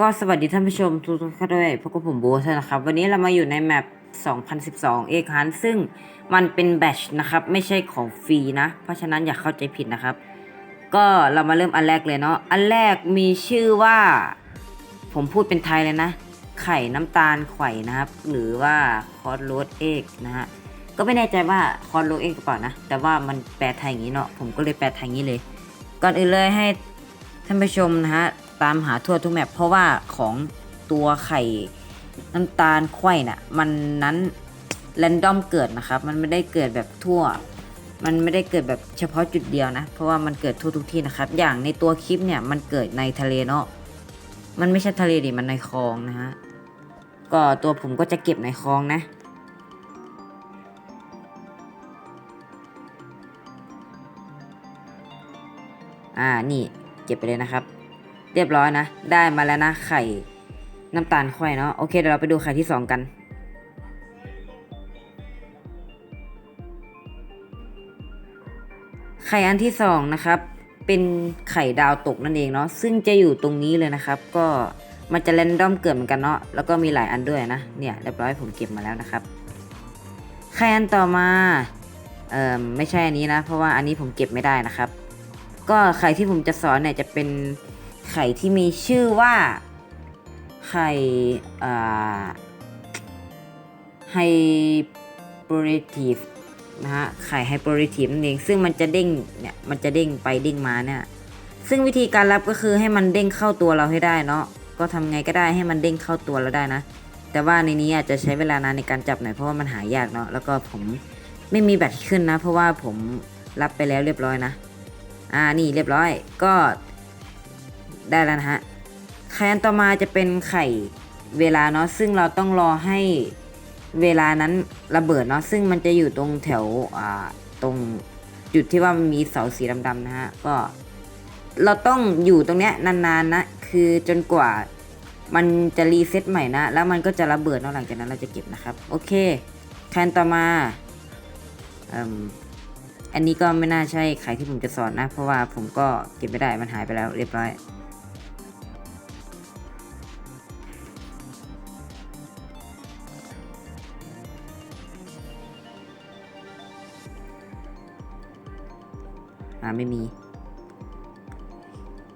ก็สวัสดีท่านผู้ชมทุกท่านด้วยพวกบผมโบทนะครับ วันนี้เรามาอยู่ในแมป 2012 เอกฮันซึ่งมันเป็นแบชนะครับ ไม่ใช่ของฟรีนะ เพราะฉะนั้นอย่าเข้าใจผิดนะครับ ก็เรามาเริ่มอันแรกเลยเนาะ อันแรกมีชื่อว่า ผมพูดเป็นไทยเลยนะ ไข่น้ำตาลไข่นะครับ หรือว่าคอร์สโรสเอกนะฮะ ก็ไม่แน่ใจว่าคอร์สโรสเอกหรือเปล่านะ แต่ว่ามันแปลไทยอย่างนี้เนาะ ผมก็เลยแปลไทยอย่างนี้เลย ก่อนอื่นเลยให้ท่านผู้ชมนะฮะ ตามหาทั่วทุกแมปเพราะว่าของตัวไข่น้ำตาลไข่น่ะมันนั้นแรนดอมเกิดนะครับ มันไม่ได้เกิดแบบทั่ว มันไม่ได้เกิดแบบเฉพาะจุดเดียวนะ เพราะว่ามันเกิดทั่วทุกที่นะครับ อย่างในตัวคลิปเนี่ยมันเกิดในทะเลเนาะมันไม่ใช่ทะเลดิมันในคลองนะฮะก็ตัวผมก็จะเก็บในคลองนะอ่า นี่ เก็บไปเลยนะครับ เรียบร้อยนะ ได้มาแล้วนะไข่น้ำตาลควายเนาะโอเคเดี๋ยวเราไปดูไข่ที่สองกัน ไข่อันที่สองนะครับ เป็นไข่ดาวตกนั่นเองเนาะซึ่งจะอยู่ตรงนี้เลยนะครับ ก็มันจะเรนดอมเกิดเหมือนกันเนาะแล้วก็มีหลายอันด้วยนะเนี่ยเรียบร้อยผมเก็บมาแล้วนะครับ ไข่อันต่อมาเอ่อไม่ใช่อันนี้นะ เพราะว่าอันนี้ผมเก็บไม่ได้นะครับ ก็ไข่ที่ผมจะสอนเนี่ยจะเป็น ไข่ที่มีชื่อว่า ไข่ไฮโปรตีฟนะฮะไข่ไฮโปรตีฟนั่นเองซึ่งมันจะเด้งเนี่ยมันจะเด้งไปเด้งมาเนี่ยซึ่งวิธีการรับก็คือให้มันเด้งเข้าตัวเราให้ได้เนาะก็ทำไงก็ได้ให้มันเด้งเข้าตัวเราได้นะ แต่ว่าในนี้อาจจะใช้เวลานานในการจับหน่อยเพราะว่ามันหายากเนาะแล้วก็ผมไม่มีแบตขึ้นนะ เพราะว่าผมรับไปแล้วเรียบร้อยนะ อ่านี่เรียบร้อย ก็ ได้แล้วนะฮะไข่อันต่อมาจะเป็นไข่เวลาเนาะซึ่งเราต้องรอให้เวลานั้นระเบิดเนาะซึ่งมันจะอยู่ตรงแถวอ่าตรงจุดที่ว่ามันมีเสาสีดำๆนะฮะก็เราต้องอยู่ตรงเนี้ยนานๆนะคือจนกว่ามันจะรีเซ็ตใหม่นะ แล้วมันก็จะระเบิดเนาะหลังจากนั้นเราจะเก็บนะครับ โอเคไข่อันต่อมาอ่มอันนี้ก็ไม่น่าใช่ไข่ที่ผมจะสอนนะ เพราะว่าผมก็เก็บไม่ได้มันหายไปแล้วเรียบร้อย อ่าไม่มี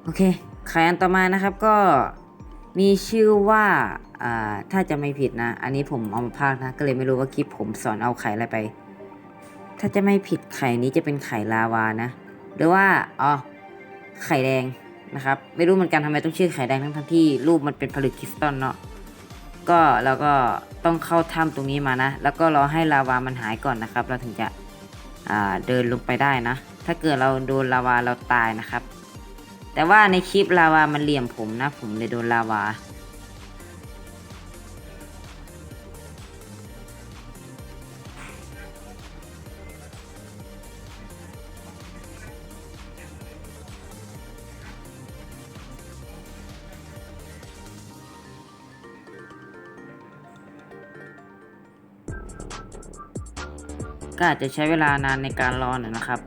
โอเคไข่อันต่อมานะครับก็มีชื่อว่าอ่าถ้าจะไม่ผิดนะ อันนี้ผมเอามาพากนะ ก็เลยไม่รู้ว่าคลิปผมสอนเอาไข่อะไรไป ถ้าจะไม่ผิดไข่นี้จะเป็นไข่ลาวานะ หรือว่าอ๋อไข่แดงนะครับ ไม่รู้เหมือนกันทำไมต้องชื่อไข่แดงทั้งทั้งที่รูปมันเป็นผลึกคริสตัลเนาะก็เราก็ต้องเข้าถ้ำตรงนี้มานะ แล้วก็รอให้ลาวามันหายก่อนนะครับ เราถึงจะเดินลงไปได้นะ ถ้าเกิดเราโดนลาวาเราตายนะครับ แต่ว่าในคลิปลาวามันเหลี่ยมผมนะ ผมเลยโดนลาวาก็อาจจะใช้เวลานานในการรอหน่อยนะครับ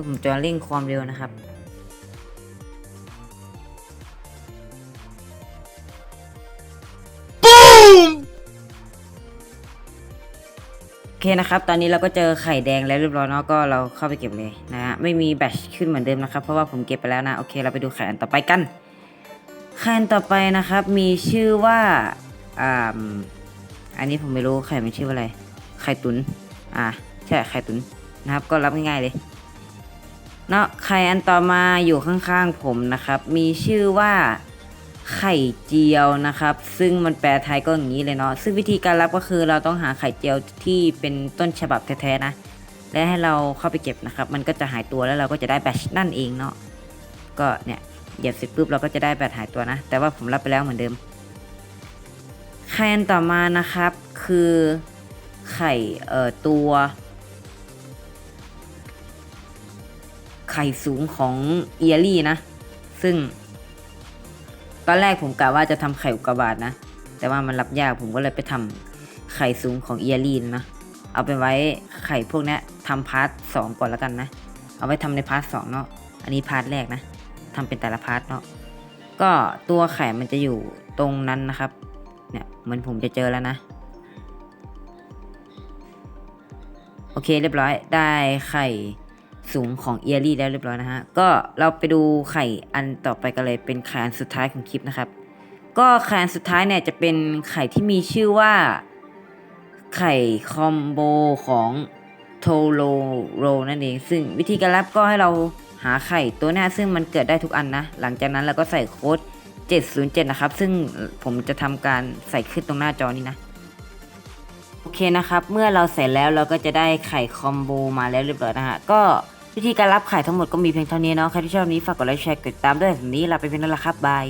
ดี๋ยวผมจะเร่งความเร็วนะครับ โอเคนะครับ ตอนนี้เราก็เจอไข่แดงแล้วเรียบร้อยเนาะก็เราเข้าไปเก็บเลยนะฮะไม่มีแบตขึ้นเหมือนเดิมนะครับ เพราะว่าผมเก็บไปแล้วนะ โอเค เราไปดูไข่อันต่อไปกัน ไข่อันต่อไปนะครับมีชื่อว่าอ่าอันนี้ผมไม่รู้ไข่มันชื่อว่าอะไร ไข่ตุน อ่า ใช่ ไข่ตุนนะครับ ก็รับง่ายๆเลย เนาะไข่อันต่อมาอยู่ข้างๆผมนะครับ มีชื่อว่าไข่เจียวนะครับ ซึ่งมันแปลไทยก็อย่างนี้เลยเนาะซึ่งวิธีการรับก็คือเราต้องหาไข่เจียวที่เป็นต้นฉบับแท้ๆนะ และให้เราเข้าไปเก็บนะครับ มันก็จะหายตัวแล้วเราก็จะได้แบตนั่นเองเนาะก็เนี่ยเหยียบเสร็จปุ๊บเราก็จะได้แบตหายตัวนะ แต่ว่าผมรับไปแล้วเหมือนเดิมไข่อันต่อมานะครับ คือไข่เอ่อตัว ข่สูงของเอียรี่นะ ซึ่ง ตอนแรกผมกะว่าจะทำไข่อุกกาบาตนะ แต่ว่ามันรับยากผมก็เลยไปทำไข่สูงของเอียรี่นะ เอาไปไว้ไข่พวกนี้ทำพาร์ทสองก่อนแล้วกันนะ เอาไว้ทำในพาร์ทสองเนาะ อันนี้พาร์ทแรกนะทำเป็นแต่ละพาร์ทเนาะ ก็ตัวไข่มันจะอยู่ตรงนั้นนะครับ เนี่ยเหมือนผมจะเจอแล้วนะโอเคเรียบร้อยได้ไข่ สูงของเอียรี่แล้วเรียบร้อยนะฮะ ก็เราไปดูไข่อันต่อไปกันเลยเป็นไข่อันสุดท้ายของคลิปนะครับ ก็ไข่อันสุดท้ายเนี่ยจะเป็นไข่ที่มีชื่อว่าไข่คอมโบของโทโรโรนั่นเอง ซึ่งวิธีการรับก็ให้เราหาไข่ตัวเนี้ยซึ่งมันเกิดได้ทุกอันนะ หลังจากนั้นเราก็ใส่โค้ด 707 นะครับ ซึ่งผมจะทำการใส่ขึ้นตรงหน้าจอนี้นะ โอเคนะครับ เมื่อเราเสร็จแล้วเราก็จะได้ไข่คอมโบมาแล้วเรียบร้อยนะฮะ ก็ วิธีการรับขายทั้งหมดก็มีเพียงเท่านี้เนาะใครที่ชอบนี้ฝากกดไลค์แชร์กดติดตามด้วยสำหรับวันนี้ลาไปเพียงนั้นละครับบาย